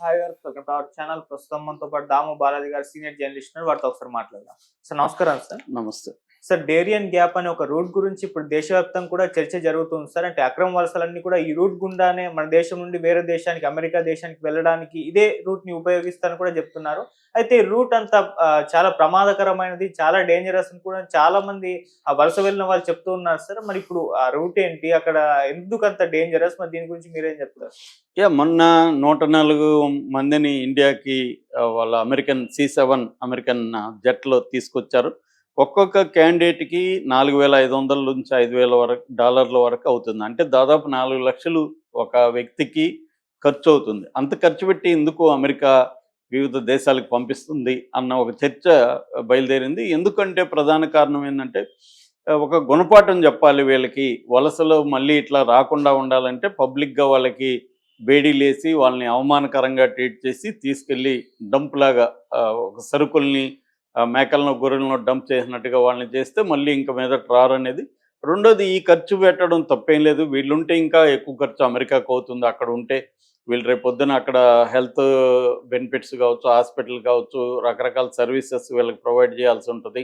Hi గారు welcome to our channel ప్రస్తుతం మనతో పాటు దాము బాలాజీ గారు సీనియర్ జర్నలిస్ట్ ఉన్నారు వారితో ఒకసారి మాట్లాడదాం సార్ నమస్కారం సార్ నమస్తే సార్ డేరియన్ గ్యాప్ అనే ఒక రూట్ గురించి ఇప్పుడు దేశవ్యాప్తంగా కూడా చర్చ జరుగుతుంది సార్. అంటే అక్రమ వలసలన్నీ కూడా ఈ రూట్ గుండానే మన దేశం నుండి వేరే దేశానికి అమెరికా దేశానికి వెళ్ళడానికి ఇదే రూట్ని ఉపయోగిస్తారని కూడా చెప్తున్నారు. అయితే రూట్ అంతా చాలా ప్రమాదకరమైనది చాలా డేంజరస్ అని కూడా చాలా మంది ఆ వలస వెళ్ళిన వాళ్ళు చెప్తూ ఉన్నారు సార్. మరి ఇప్పుడు ఆ రూట్ ఏంటి? అక్కడ ఎందుకు అంత డేంజరస్ మరి దీని గురించి మీరేం చెప్తారు? యా మొన్న నూట నాలుగు మందిని ఇండియాకి వాళ్ళ అమెరికన్ సి సెవెన్ అమెరికన్ జట్లో తీసుకొచ్చారు. ఒక్కొక్క క్యాండిడేట్కి నాలుగు వేల ఐదు వందల నుంచి ఐదు వేల వరకు డాలర్ల వరకు అవుతుంది. అంటే దాదాపు నాలుగు లక్షలు ఒక వ్యక్తికి ఖర్చు అవుతుంది. అంత ఖర్చు పెట్టి ఎందుకు అమెరికా వివిధ దేశాలకు పంపిస్తుంది అన్న ఒక చర్చ బయలుదేరింది. ఎందుకంటే ప్రధాన కారణం ఏంటంటే ఒక గుణపాఠం చెప్పాలి వీళ్ళకి. వలసలో మళ్ళీ ఇట్లా రాకుండా ఉండాలంటే పబ్లిక్గా వాళ్ళకి బేడీలేసి వాళ్ళని అవమానకరంగా ట్రీట్ చేసి తీసుకెళ్ళి డంప్లాగా ఒక సరుకుల్ని మేకలను గొర్రెలను డంప్ చేసినట్టుగా వాళ్ళని చేస్తే మళ్ళీ ఇంకా మీద రారనేది అనేది. రెండోది ఈ ఖర్చు పెట్టడం తప్పేం లేదు. వీళ్ళుంటే ఇంకా ఎక్కువ ఖర్చు అమెరికాకు అవుతుంది. అక్కడ ఉంటే వీళ్ళు రేపు పొద్దున అక్కడ హెల్త్ బెనిఫిట్స్ కావచ్చు హాస్పిటల్ కావచ్చు రకరకాల సర్వీసెస్ వీళ్ళకి ప్రొవైడ్ చేయాల్సి ఉంటుంది.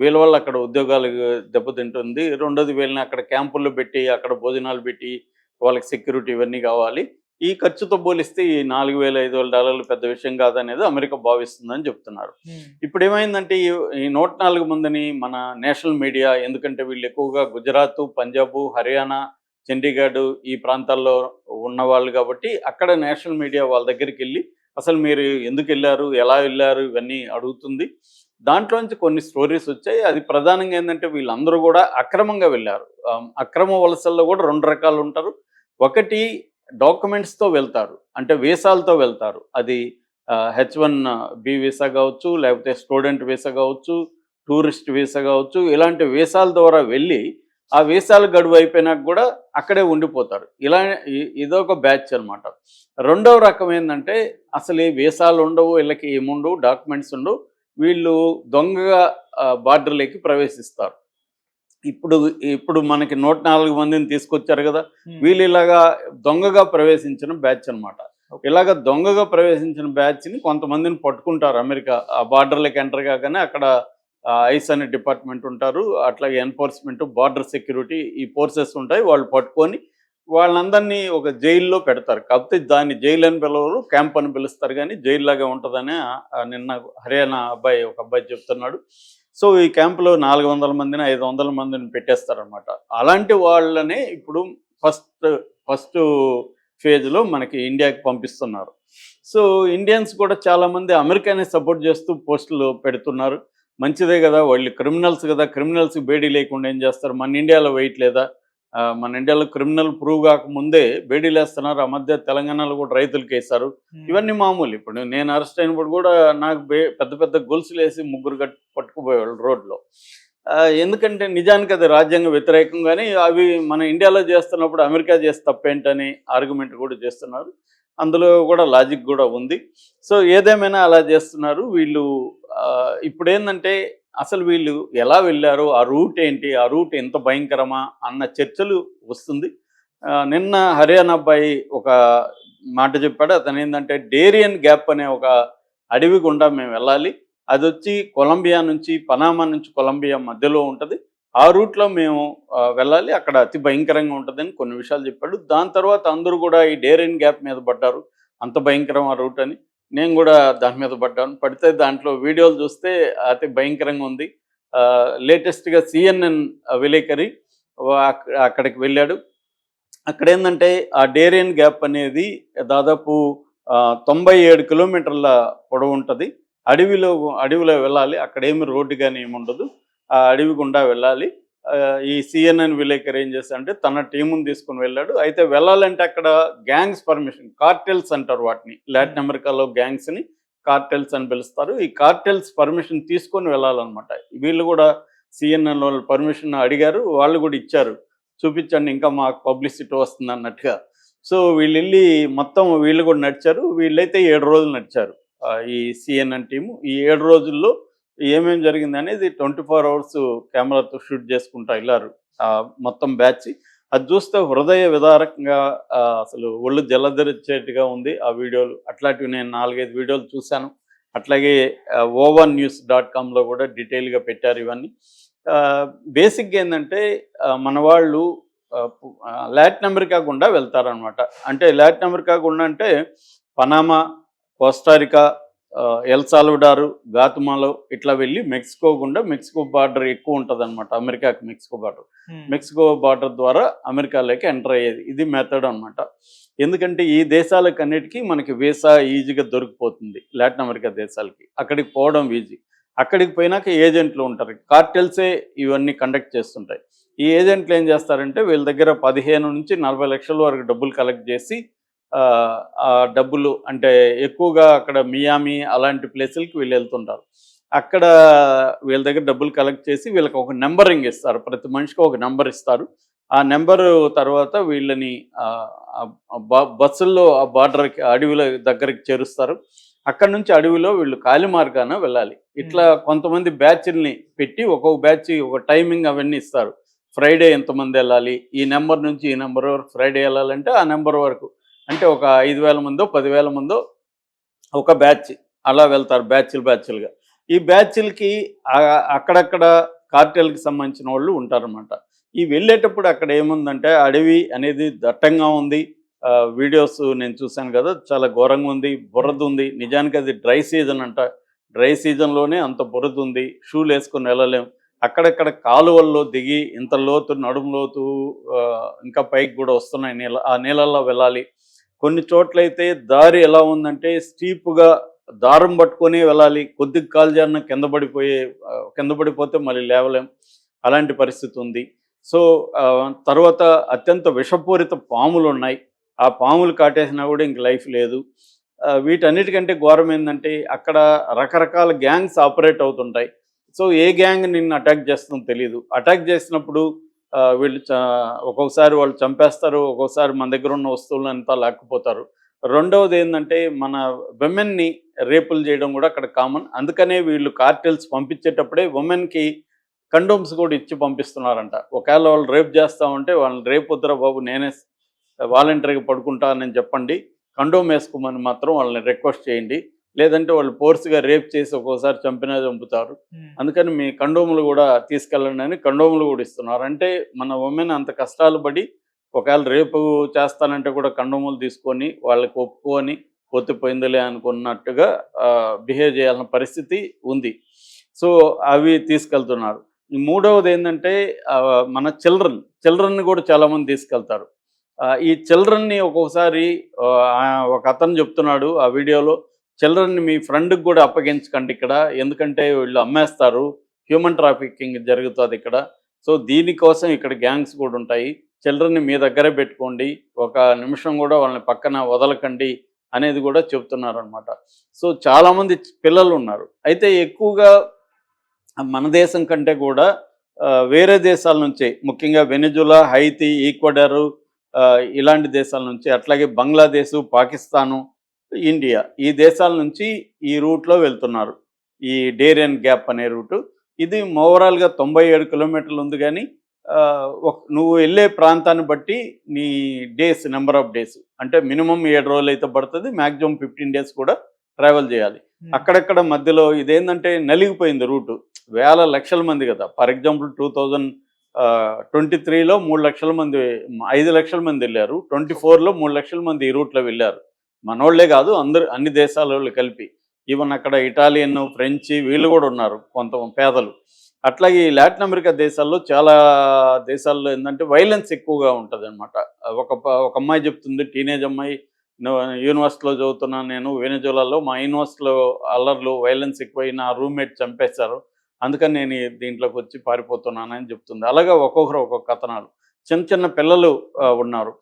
వీళ్ళ వల్ల అక్కడ ఉద్యోగాలు దెబ్బతింటుంది. రెండోది వీళ్ళని అక్కడ క్యాంపుల్లో పెట్టి అక్కడ భోజనాలు పెట్టి వాళ్ళకి సెక్యూరిటీ ఇవన్నీ కావాలి. ఈ ఖర్చుతో పోలిస్తే ఈ నాలుగు వేల ఐదు వేల డాలర్లు పెద్ద విషయం కాదనేది అమెరికా భావిస్తుందని చెప్తున్నారు. ఇప్పుడు ఏమైంది ఈ ఈ నూట నాలుగు మందిని మన నేషనల్ మీడియా ఎందుకంటే వీళ్ళు ఎక్కువగా గుజరాత్ పంజాబ్ హర్యానా చండీగఢ్ ఈ ప్రాంతాల్లో ఉన్నవాళ్ళు కాబట్టి అక్కడ నేషనల్ మీడియా వాళ్ళ దగ్గరికి వెళ్ళి అసలు మీరు ఎందుకు వెళ్ళారు ఎలా వెళ్ళారు ఇవన్నీ అడుగుతుంది. దాంట్లోంచి కొన్ని స్టోరీస్ వచ్చాయి. అది ప్రధానంగా ఏంటంటే వీళ్ళందరూ కూడా అక్రమంగా వెళ్ళారు. అక్రమ వలసల్లో కూడా రెండు రకాలు ఉంటారు. ఒకటి డాక్యుమెంట్స్తో వెళ్తారు. అంటే వీసాలతో వెళ్తారు. అది హెచ్ వన్ బి వీసా కావచ్చు లేకపోతే స్టూడెంట్ వీసా కావచ్చు టూరిస్ట్ వీసా కావచ్చు ఇలాంటి వీసాల ద్వారా వెళ్ళి ఆ వీసాలు గడువు అయిపోయినాక కూడా అక్కడే ఉండిపోతారు. ఇలా ఇదొక బ్యాచ్ అనమాట రెండవ రకం ఏంటంటే అసలు ఈ వీసాలు ఉండవు వీళ్ళకి ఏముండవు డాక్యుమెంట్స్ ఉండవు. వీళ్ళు దొంగగా బార్డర్లోకి ప్రవేశిస్తారు. ఇప్పుడు ఇప్పుడు మనకి నూట నాలుగు మందిని తీసుకొచ్చారు కదా వీళ్ళు ఇలాగా దొంగగా ప్రవేశించిన బ్యాచ్ అన్నమాట. ఇలాగ దొంగగా ప్రవేశించిన బ్యాచ్ని కొంతమందిని పట్టుకుంటారు. అమెరికా ఆ బార్డర్లోకి ఎంటర్ కాగానే అక్కడ ఐస్ అనే డిపార్ట్మెంట్ ఉంటారు. అట్లాగే ఎన్ఫోర్స్మెంట్ బార్డర్ సెక్యూరిటీ ఈ ఫోర్సెస్ ఉంటాయి. వాళ్ళు పట్టుకొని వాళ్ళందరినీ ఒక జైల్లో పెడతారు. కాకపోతే దాన్ని జైలు అని పిలవరు క్యాంప్ అని పిలుస్తారు. కానీ జైలు లాగా ఉంటుందని నిన్న హర్యానా అబ్బాయి ఒక అబ్బాయి చెప్తున్నాడు. సో ఈ క్యాంపులో నాలుగు వందల మందిని ఐదు వందల మందిని పెట్టేస్తారనమాట అలాంటి వాళ్ళని ఇప్పుడు ఫస్ట్ ఫస్ట్ ఫేజ్లో మనకి ఇండియాకి పంపిస్తున్నారు. సో ఇండియన్స్ కూడా చాలామంది అమెరికానే సపోర్ట్ చేస్తూ పోస్టులు పెడుతున్నారు. మంచిదే కదా వాళ్ళు క్రిమినల్స్ కదా క్రిమినల్స్ బేడీ లేకుండా ఏం చేస్తారు? మన ఇండియాలో వెయిట్ లేదా? మన ఇండియాలో క్రిమినల్ ప్రూవ్ కాకముందే బేడీలు వేస్తున్నారు ఆ మధ్య తెలంగాణలో కూడా రైతులకు వేశారు ఇవన్నీ మామూలు. ఇప్పుడు నేను అరెస్ట్ అయినప్పుడు కూడా నాకు పెద్ద పెద్ద గొలుసులు వేసి ముగ్గురు పట్టుకుపోయేవాళ్ళు రోడ్లో. ఎందుకంటే నిజానికి అది రాజ్యాంగ వ్యతిరేకం కానీ అవి మన ఇండియాలో చేస్తున్నప్పుడు అమెరికా చేస్తే తప్పేంటని ఆర్గ్యుమెంట్ కూడా చేస్తున్నారు. అందులో కూడా లాజిక్ కూడా ఉంది. సో ఏదేమైనా అలా చేస్తున్నారు. వీళ్ళు ఇప్పుడు ఏంటంటే అసలు వీళ్ళు ఎలా వెళ్ళారు ఆ రూట్ ఏంటి ఆ రూట్ ఎంత భయంకరమా అన్న చర్చలు వస్తుంది. నిన్న హర్యానా అబ్బాయి ఒక మాట చెప్పాడు. అతను ఏంటంటే డేరియన్ గ్యాప్ అనే ఒక అడవి గుండా మేము వెళ్ళాలి. అది వచ్చి కొలంబియా నుంచి పనామా నుంచి కొలంబియా మధ్యలో ఉంటుంది. ఆ రూట్లో మేము వెళ్ళాలి. అక్కడ అతి భయంకరంగా ఉంటుందని కొన్ని విషయాలు చెప్పాడు. దాని తర్వాత అందరూ కూడా ఈ డేరియన్ గ్యాప్ మీద పడ్డారు. అంత భయంకరం ఆ రూట్ అని. నేను కూడా దాని మీద పడ్డాను. పడితే దాంట్లో వీడియోలు చూస్తే అతి భయంకరంగా ఉంది. లేటెస్ట్గా సిఎన్ఎన్ విలేకరి అక్కడికి వెళ్ళాడు. అక్కడ ఏంటంటే ఆ డేరియన్ గ్యాప్ అనేది దాదాపు తొంభై ఏడు కిలోమీటర్ల పొడవు ఉంటుంది. అడవిలో అడవిలో వెళ్ళాలి. అక్కడేమి రోడ్డు కానీ ఏమి ఉండదు. ఆ అడవి గుండా వెళ్ళాలి. ఈ సిఎన్ఎన్ విలేకరు ఏం చేశాడంటే తన టీముని తీసుకుని వెళ్ళాడు. అయితే వెళ్ళాలంటే అక్కడ గ్యాంగ్స్ పర్మిషన్ కార్టెల్స్ అంటారు వాటిని. లాటిన్ అమెరికాలో గ్యాంగ్స్ని కార్టెల్స్ అని పిలుస్తారు. ఈ కార్టెల్స్ పర్మిషన్ తీసుకొని వెళ్ళాలన్నమాట. వీళ్ళు కూడా సిఎన్ఎన్ వాళ్ళు పర్మిషన్ అడిగారు. వాళ్ళు కూడా ఇచ్చారు. చూపించండి ఇంకా మాకు పబ్లిసిటీ వస్తుంది అన్నట్టుగా. సో వీళ్ళు వెళ్ళి మొత్తం వీళ్ళు కూడా నడిచారు. వీళ్ళైతే ఏడు రోజులు నడిచారు ఈ సిఎన్ఎన్ టీము. ఈ ఏడు రోజుల్లో ఏమేమి జరిగింది అనేది ట్వంటీ ఫోర్ అవర్స్ కెమెరాతో షూట్ చేసుకుంటా వెళ్ళారు. మొత్తం బ్యాచ్. అది చూస్తే హృదయ విదారకంగా అసలు ఒళ్ళు జలధరిచ్చేట్టుగా ఉంది. ఆ వీడియోలు అట్లాంటివి నేను నాలుగైదు వీడియోలు చూశాను. అట్లాగే ఓవన్ న్యూస్ డాట్ కామ్లో కూడా డీటెయిల్గా పెట్టారు ఇవన్నీ. బేసిక్గా ఏంటంటే మన వాళ్ళు లాటిన్ అమెరికా గుండా వెళ్తారనమాట అంటే లాటిన్ అమెరికా గుండా అంటే పనామా కోస్టారికా ఆ, ఎల్ సాల్వడారు గాతుమాలో ఇట్లా వెళ్ళి మెక్సికో గుండా మెక్సికో బార్డర్ ఎక్కువ ఉంటుంది అనమాట అమెరికాకి మెక్సికో బార్డర్. మెక్సికో బార్డర్ ద్వారా అమెరికాలోకి ఎంటర్ అయ్యేది. ఇది మెథడ్ అనమాట ఎందుకంటే ఈ దేశాలకు అన్నిటికీ మనకి వీసా ఈజీగా దొరికిపోతుంది లాటిన్ అమెరికా దేశాలకి. అక్కడికి పోవడం ఈజీ. అక్కడికి పోయినాక ఏజెంట్లు ఉంటారు. కార్టెల్సే ఇవన్నీ కండక్ట్ చేస్తుంటాయి. ఈ ఏజెంట్లు ఏం చేస్తారంటే వీళ్ళ దగ్గర పదిహేను నుంచి నలభై లక్షల వరకు డబ్బులు కలెక్ట్ చేసి డబ్బులు అంటే ఎక్కువగా అక్కడ మియామి అలాంటి ప్లేసులకి వీళ్ళు వెళ్తుంటారు. అక్కడ వీళ్ళ దగ్గర డబ్బులు కలెక్ట్ చేసి వీళ్ళకి ఒక నెంబరింగ్ ఇస్తారు. ప్రతి మనిషికి ఒక నెంబర్ ఇస్తారు. ఆ నెంబరు తర్వాత వీళ్ళని ఆ, ఆ బస్సుల్లో ఆ బార్డర్కి అడవిల దగ్గరికి చేరుస్తారు. అక్కడ నుంచి అడవిలో వీళ్ళు కాలి మార్గాన వెళ్ళాలి. ఇట్లా కొంతమంది బ్యాచ్ల్ని పెట్టి ఒక్కొక్క బ్యాచ్ ఒక టైమింగ్ అవన్నీ ఇస్తారు. ఫ్రైడే ఎంతమంది వెళ్ళాలి? ఈ నెంబర్ నుంచి ఈ నెంబర్ వరకు ఫ్రైడే వెళ్ళాలంటే ఆ నెంబర్ వరకు. అంటే ఒక ఐదు వేల మందో పదివేల మందో ఒక బ్యాచ్ అలా వెళ్తారు బ్యాచ్లు బ్యాచ్లుగా. ఈ బ్యాచ్లకి అక్కడక్కడ కార్టెల్కి సంబంధించిన వాళ్ళు ఉంటారన్నమాట. ఈ వెళ్ళేటప్పుడు అక్కడ ఏముందంటే అడవి అనేది దట్టంగా ఉంది. వీడియోస్ నేను చూశాను కదా చాలా ఘోరంగా ఉంది బురద ఉంది. నిజానికి అది డ్రై సీజన్ అంట. డ్రై సీజన్లోనే అంత బురద ఉంది. షూలు వేసుకొని వెళ్ళలేం. అక్కడక్కడ కాలువల్లో దిగి ఇంత లోతు నడుము లోతు ఇంకా పైకి కూడా వస్తున్నాయి. నీళ్ళ ఆ నీళ్ళల్లో వెళ్ళాలి. కొన్ని చోట్లయితే దారి ఎలా ఉందంటే స్టీప్గా దారం పట్టుకొని వెళ్ళాలి కొద్దిగా కాలుజారిన కింద పడిపోయే కింద పడిపోతే మళ్ళీ లేవలేం. అలాంటి పరిస్థితి ఉంది. సో తర్వాత అత్యంత విషపూరిత పాములు ఉన్నాయి. ఆ పాములు కాటేసినా కూడా ఇంక లైఫ్ లేదు. వీటన్నిటికంటే ఘోరం ఏంటంటే అక్కడ రకరకాల గ్యాంగ్స్ ఆపరేట్ అవుతుంటాయి. సో ఏ గ్యాంగ్ నిన్ను అటాక్ చేస్తుందో తెలియదు అటాక్ చేసినప్పుడు వీళ్ళు చ- ఒక్కొక్కసారి వాళ్ళు చంపేస్తారు ఒక్కొక్కసారి మన దగ్గర ఉన్న వస్తువులను అంతా లాక్కుపోతారు. రెండవది ఏంటంటే మన విమెన్ని రేపులు చేయడం కూడా అక్కడ కామన్ అందుకనే వీళ్ళు కార్టెల్స్ పంపించేటప్పుడే ఉమెన్కి కండోమ్స్ కూడా ఇచ్చి పంపిస్తున్నారంట. ఒకవేళ వాళ్ళు రేప్ చేస్తామంటే వాళ్ళని రేపు వద్దరా బాబు నేనే వాలంటరీగా పడుకుంటానని చెప్పండి. కండోమ్ వేసుకోమని మాత్రం వాళ్ళని రిక్వెస్ట్ చేయండి. లేదంటే వాళ్ళు ఫోర్స్గా రేప్ చేసి ఒక్కోసారి చంపినా చంపుతారు. అందుకని మీ కండోములు కూడా తీసుకెళ్ళండి అని కండోములు కూడా ఇస్తున్నారు. అంటే మన ఉమెన్ అంత కష్టాలు పడి ఒకవేళ రేపు చేస్తానంటే కూడా కండోములు తీసుకొని వాళ్ళకి ఒప్పుకొని ఒత్తిపోయిందిలే అనుకున్నట్టుగా బిహేవ్ చేయాల్సిన పరిస్థితి ఉంది. సో అవి తీసుకెళ్తున్నారు. మూడవది ఏంటంటే మన చిల్డ్రన్ చిల్డ్రన్ని కూడా చాలామంది తీసుకెళ్తారు. ఈ చిల్డ్రన్ని ఒక్కొక్కసారి ఒక అతను చెప్తున్నాడు ఆ వీడియోలో చిల్డ్రన్ని మీ ఫ్రెండ్కి కూడా అప్పగించకండి ఇక్కడ. ఎందుకంటే వీళ్ళు అమ్మేస్తారు. హ్యూమన్ ట్రాఫికింగ్ జరుగుతుంది ఇక్కడ. సో దీనికోసం ఇక్కడ గ్యాంగ్స్ కూడా ఉంటాయి. చిల్డ్రన్ని మీ దగ్గరే పెట్టుకోండి. ఒక నిమిషం కూడా వాళ్ళని పక్కన వదలకండి అనేది కూడా చెప్తున్నారు అనమాట సో చాలామంది పిల్లలు ఉన్నారు. అయితే ఎక్కువగా మన దేశం కంటే కూడా వేరే దేశాల నుంచి ముఖ్యంగా వెనిజులా హైతి ఈక్వడరు ఇలాంటి దేశాల నుంచి అట్లాగే బంగ్లాదేశ్ పాకిస్తాను ఇండియా. ఈ దేశాల నుంచి ఈ రూట్లో వెళ్తున్నారు. ఈ డేరియన్ గ్యాప్ అనే రూటు. ఇది ఓవరాల్గా తొంభై ఏడు కిలోమీటర్లు ఉంది కానీ నువ్వు వెళ్ళే ప్రాంతాన్ని బట్టి నీ డేస్ నెంబర్ ఆఫ్ డేస్. అంటే మినిమం ఏడు రోజులు అయితే పడుతుంది మ్యాక్సిమం ఫిఫ్టీన్ డేస్ కూడా ట్రావెల్ చేయాలి. ఉమ్, అక్కడక్కడ మధ్యలో ఇదేంటంటే నలిగిపోయింది రూటు. వేల లక్షల మంది కదా. For example two thousand twenty త్రీలో మూడు లక్షల మంది ఐదు లక్షల మంది వెళ్ళారు. ట్వంటీ ఫోర్లో మూడు లక్షల మంది ఈ రూట్లో వెళ్ళారు. మనోళ్ళే కాదు అందరు అన్ని దేశాల వాళ్ళు కలిపి. ఈవెన్ అక్కడ ఇటాలియన్ ఫ్రెంచ్ వీళ్ళు కూడా ఉన్నారు కొంత పేదలు. అట్లాగే ఈ లాటిన్ అమెరికా దేశాల్లో చాలా దేశాల్లో ఏంటంటే వైలెన్స్ ఎక్కువగా ఉంటుంది అనమాట ఒక ఒక అమ్మాయి చెప్తుంది టీనేజ్ అమ్మాయి యూనివర్సిటీలో చదువుతున్నాను నేను వెనజులాలో మా యూనివర్సిటీలో అల్లర్లు వైలెన్స్ ఎక్కువై నా రూమ్మేట్ చంపేశారు అందుకని నేను దీంట్లోకి వచ్చి పారిపోతున్నానని చెప్తుంది. అలాగే ఒక్కొక్కరు ఒక్కొక్క కథనాలు. చిన్న చిన్న పిల్లలు ఉన్నారు.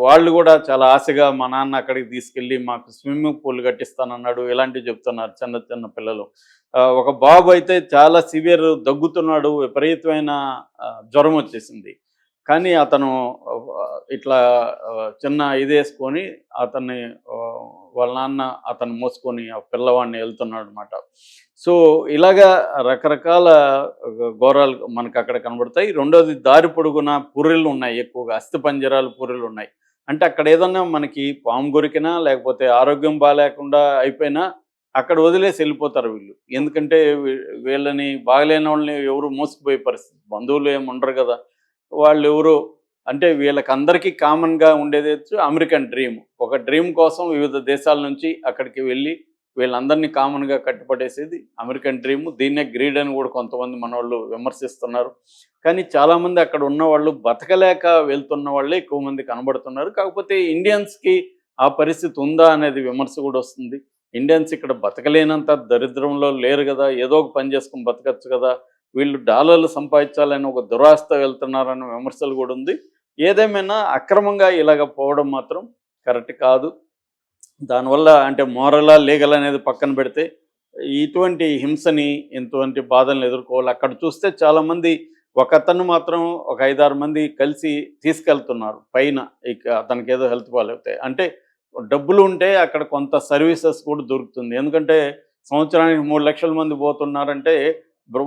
వాళ్ళు కూడా చాలా ఆశగా మా నాన్న అక్కడికి తీసుకెళ్ళి మాకు స్విమ్మింగ్ పూల్ కట్టిస్తానన్నాడు ఇలాంటివి చెప్తున్నారు చిన్న చిన్న పిల్లలు. ఆ, ఒక బాబు అయితే చాలా సివియర్ దగ్గుతున్నాడు విపరీతమైన జ్వరం వచ్చేసింది. కానీ అతను ఇట్లా చిన్న ఇది వేసుకొని అతన్ని వాళ్ళ నాన్న అతను మోసుకొని ఆ పిల్లవాడిని వెళ్తున్నాడు అనమాట సో ఇలాగా రకరకాల ఘోరాలు మనకు అక్కడ కనబడతాయి. రెండోది దారి పొడుగున పుర్రెలు ఉన్నాయి ఎక్కువగా అస్థి పంజరాలు పుర్రెలు ఉన్నాయి. అంటే అక్కడ ఏదన్నా మనకి పాము గురికినా లేకపోతే ఆరోగ్యం బాగాలేకుండా అయిపోయినా అక్కడ వదిలేసి వెళ్ళిపోతారు వీళ్ళు. ఎందుకంటే వీళ్ళని బాగలేని వాళ్ళని ఎవరు మోసుకుపోయే పరిస్థితి. బంధువులు ఏమి ఉండరు కదా. వాళ్ళు ఎవరు అంటే వీళ్ళకందరికీ కామన్గా ఉండేది అమెరికన్ డ్రీమ్. ఒక డ్రీమ్ కోసం వివిధ దేశాల నుంచి అక్కడికి వెళ్ళి వీళ్ళందరినీ కామన్గా కట్టుపడేసేది అమెరికన్ డ్రీమ్. దీన్నే గ్రీడ్ అని కూడా కొంతమంది మన వాళ్ళు విమర్శిస్తున్నారు. కానీ చాలామంది అక్కడ ఉన్న వాళ్ళు బతకలేక వెళ్తున్న వాళ్ళే ఎక్కువ మంది కనబడుతున్నారు. కాకపోతే ఇండియన్స్కి ఆ పరిస్థితి ఉందా అనేది విమర్శ కూడా వస్తుంది. ఇండియన్స్ ఇక్కడ బతకలేనంత దరిద్రంలో లేరు కదా ఏదో ఒక పని చేసుకుని బతకచ్చు కదా వీళ్ళు డాలర్లు సంపాదించాలని ఒక దురాస్త వెళ్తున్నారన్న విమర్శలు కూడా ఉంది. ఏదేమైనా అక్రమంగా ఇలాగ పోవడం మాత్రం కరెక్ట్ కాదు. దానివల్ల అంటే మోరలా లీగల్ అనేది పక్కన పెడితే ఇటువంటి హింసని ఇటువంటి బాధలను ఎదుర్కోవాలి. అక్కడ చూస్తే చాలామంది ఒక అతను మాత్రం ఒక ఐదారు మంది కలిసి తీసుకెళ్తున్నారు పైన ఇక అతనికి ఏదో హెల్త్ పాలవుతాయి అంటే డబ్బులు ఉంటే అక్కడ కొంత సర్వీసెస్ కూడా దొరుకుతుంది. ఎందుకంటే సంవత్సరానికి మూడు లక్షల మంది పోతున్నారంటే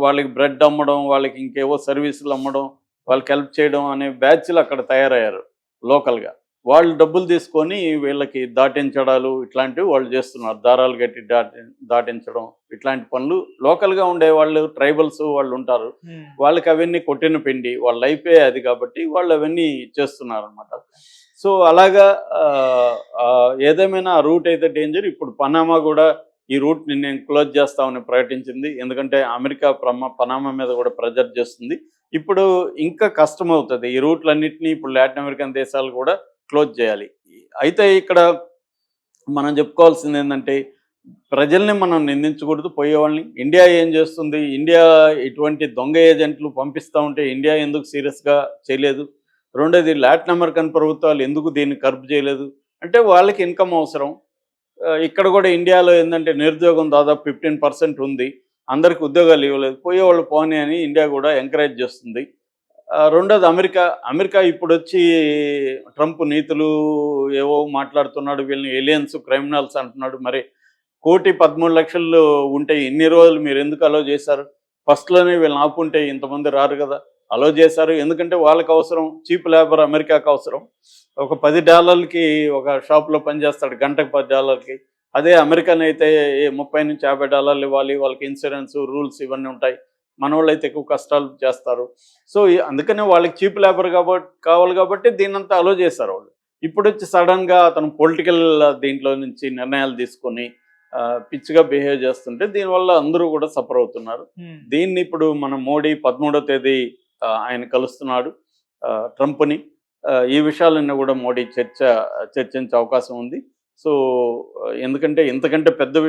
వాళ్ళకి బ్రెడ్ అమ్మడం వాళ్ళకి ఇంకేవో సర్వీసులు అమ్మడం వాళ్ళకి హెల్ప్ చేయడం అనే బ్యాచ్లు అక్కడ తయారయ్యారు లోకల్గా. వాళ్ళు డబ్బులు తీసుకొని వీళ్ళకి దాటించడాలు ఇట్లాంటివి వాళ్ళు చేస్తున్నారు. దారాలు కట్టి దాటి దాటించడం ఇట్లాంటి పనులు లోకల్గా ఉండే వాళ్ళు ట్రైబల్స్ వాళ్ళు ఉంటారు. వాళ్ళకి అవన్నీ కొట్టిన పిండి వాళ్ళ లైఫే అది కాబట్టి వాళ్ళు అవన్నీ చేస్తున్నారు అనమాట సో అలాగా ఏదేమైనా ఆ రూట్ అయితే డేంజర్. ఇప్పుడు పనామా కూడా ఈ రూట్ని నేను క్లోజ్ చేస్తామని ప్రకటించింది. ఎందుకంటే అమెరికా ప్రమా పనామా మీద కూడా ప్రెజర్ చేస్తుంది. ఇప్పుడు ఇంకా కష్టం అవుతుంది ఈ రూట్లన్నింటినీ ఇప్పుడు లాటిన్ అమెరికన్ దేశాలు కూడా క్లోజ్ చేయాలి. అయితే ఇక్కడ మనం చెప్పుకోవాల్సింది ఏంటంటే ప్రజల్ని మనం నిందించకూడదు పోయేవాళ్ళని. ఇండియా ఏం చేస్తుంది? ఇండియా ఇటువంటి దొంగ ఏజెంట్లు పంపిస్తూ ఉంటే ఇండియా ఎందుకు సీరియస్గా చేయలేదు? రెండోది లాటిన్ అమెరికన్ ప్రభుత్వాలు ఎందుకు దీన్ని కర్బ్ చేయలేదు? అంటే వాళ్ళకి ఇన్కమ్ అవసరం. ఇక్కడ కూడా ఇండియాలో ఏంటంటే నిరుద్యోగం దాదాపు ఫిఫ్టీన్ పర్సెంట్ ఉంది. అందరికి ఉద్యోగాలు ఇవ్వలేదు. పోయేవాళ్ళు పోనీ అని ఇండియా కూడా ఎంకరేజ్ చేస్తుంది. రెండోది అమెరికా. అమెరికా ఇప్పుడు వచ్చి ట్రంప్ నీతులు ఏవో మాట్లాడుతున్నాడు వీళ్ళని ఏలియన్స్ క్రిమినల్స్ అంటున్నాడు. మరి కోటి పదమూడు లక్షలు ఉంటే ఇన్ని రోజులు మీరు ఎందుకు అలో చేశారు? ఫస్ట్లోనే వీళ్ళని ఆపుంటే ఇంతమంది రారు కదా. అలో చేశారు. ఎందుకంటే వాళ్ళకి అవసరం చీప్ లేబర్ అమెరికాకు అవసరం. ఒక పది డాలర్లకి ఒక షాప్లో పనిచేస్తాడు గంటకు పది డాలర్కి అదే అమెరికన్ అయితే ఏ ముప్పై నుంచి యాభై డాలర్లు ఇవ్వాలి వాళ్ళకి ఇన్సూరెన్స్ రూల్స్ ఇవన్నీ ఉంటాయి. మన వాళ్ళు అయితే ఎక్కువ కష్టాలు చేస్తారు. సో అందుకనే వాళ్ళకి చీప్ లేబర్ కాబట్టి కావాలి కాబట్టి దీనంతా అలో చేశారు వాళ్ళు. ఇప్పుడు వచ్చి సడన్గా అతను పొలిటికల్ దీంట్లో నుంచి నిర్ణయాలు తీసుకొని పిచ్చిగా బిహేవ్ చేస్తుంటే దీనివల్ల అందరూ కూడా సఫర్ అవుతున్నారు. దీన్ని ఇప్పుడు మన మోడీ పదమూడో తేదీ ఆయన కలుస్తున్నాడు. ఆ, ట్రంప్ని. ఆ, ఈ విషయాలన్నీ కూడా మోడీ చర్చ చర్చించే అవకాశం ఉంది. సో ఎందుకంటే ఇంతకంటే పెద్ద